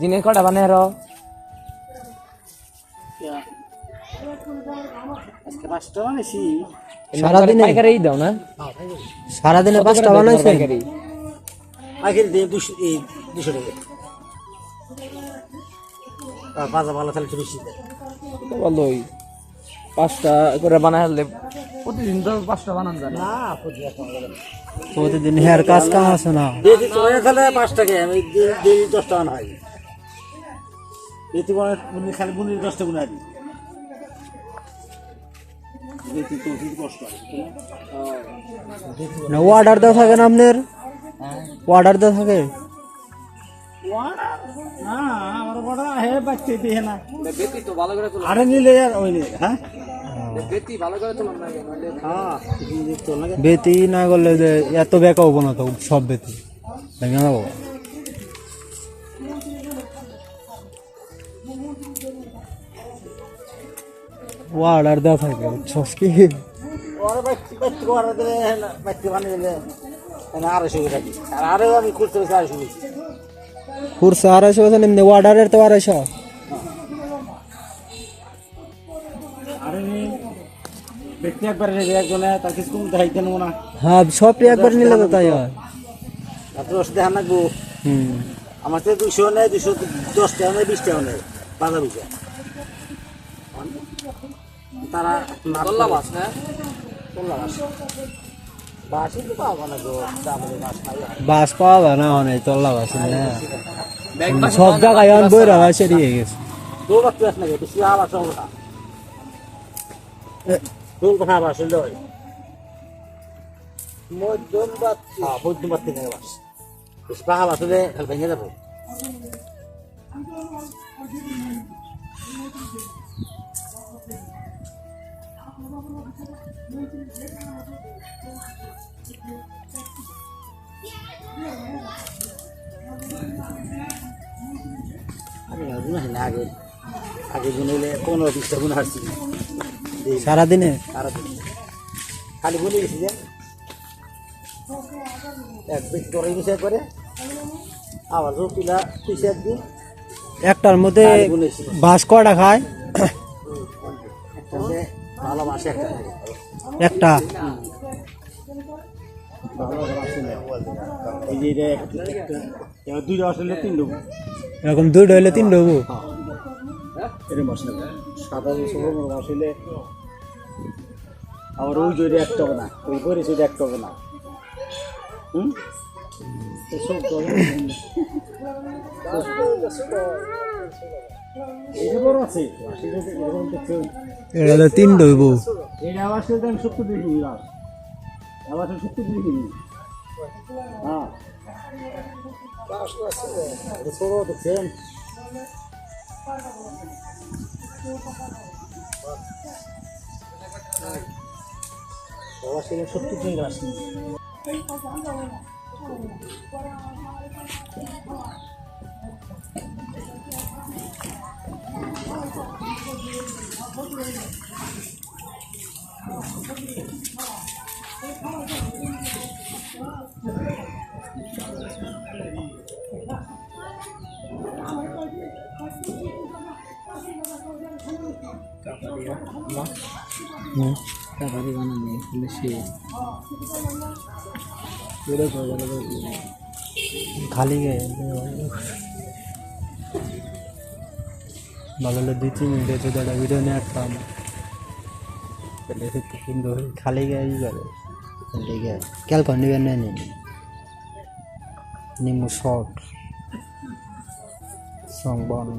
দিনে কটা বানায় রো আজকে পাঁচটা বানাইছি। সারাদিনে? পাইকারি দাও না? সারাদিনে পাঁচটা পাইকারি দিয়ে দুশো এই দুশো টাকা। আর ভালো তাহলে একটু বেশি ভালোই পাঁচটা করে বানাইলে প্রতিদিন তো পাঁচটা বানান যায় না। প্রতিদিন হেয়ার কাজ কাম আছে না? তাহলে পাঁচ টাকা আমি ডেলি দশ টাকা না হয় বেশি বুনি খালি বুনি দশটা গুণা দিই হয় না অর্ডার দেওয়া থাকে না আপনার অর্ডার দেওয়া থাকে? না আমার বড় হে বাচ্চা দিয়ে না। বেতি তো ভালো করে তোলো। আরে নিলে ওই নিলে হ্যাঁ? বেতি না হ্যাঁ বেতি না করলে যে এত বেকা হব না তো সব বেতি। না বানিয়ে দিলে না আড়াইশো করে থাকি আর আরও আমি খুঁজতে গেছি আড়াইশো বেশি কুরসা আড়াইশো বছর এমনি অর্ডারের তো আড়াইশো আর আমি ব্যক্তি একবার রেখে একজনে তার কিছু কম দেখাইতে নেব না হ্যাঁ সবই একবার নিলে তো তাই হয় তারপর দশ দেখা নাকবো হুম আমার তো দুশো নেয় দুশো দশ টাকা নেয় বিশ টাকা নেয় বাজার উঠে তারা না বাস না বাস বাসই তো পাবো না গো দামের বাস বাস পাওয়া যায় না অনেক তল্লা বাস না সব জায়গায় এখন বইরা বাসে দিয়ে গেছে। বাচ্চা বাস আবার সব না কথা বাস হয় মধ্যম বাচ্চা হ্যাঁ। মধ্যম নাকি বাস। বাস হলে খালি ভেঙে যাব আগে আগে গুণ পনেরো বিশটা গুণ হারছি সারাদিনে খালি গুনে গেছি যে এক বেশি করে মিশে একটার মধ্যে বাস কটা খায়? একটা ভালো মাসে একটা দুইটা আসলে তিন ডুব এরকম দুইটা হইলে তিন ডবু এরকম মাস সাদা আবার ওই জোরে একটা হবে না। ওই জোরে একটা হবে না। হুম। এটা হলো তিন ডবু এটা আবার সেটা আমি সত্তর দিয়ে কিনি লাস্ট আবার সত্তর দিয়ে কিনি হ্যাঁ। এটা ছোট দেখছেন বাবা সেটা সত্তর দিয়ে গ্লাস কিনি টাকারি বানানি বেশি খালি গে ভালো হলে দুই তিন মিনিটে যদি একটা ভিডিও নিয়ে আসতাম। তাহলে কিন্তু খালি গে ই করে নিন নিমু শর্ট। সং বর্ণ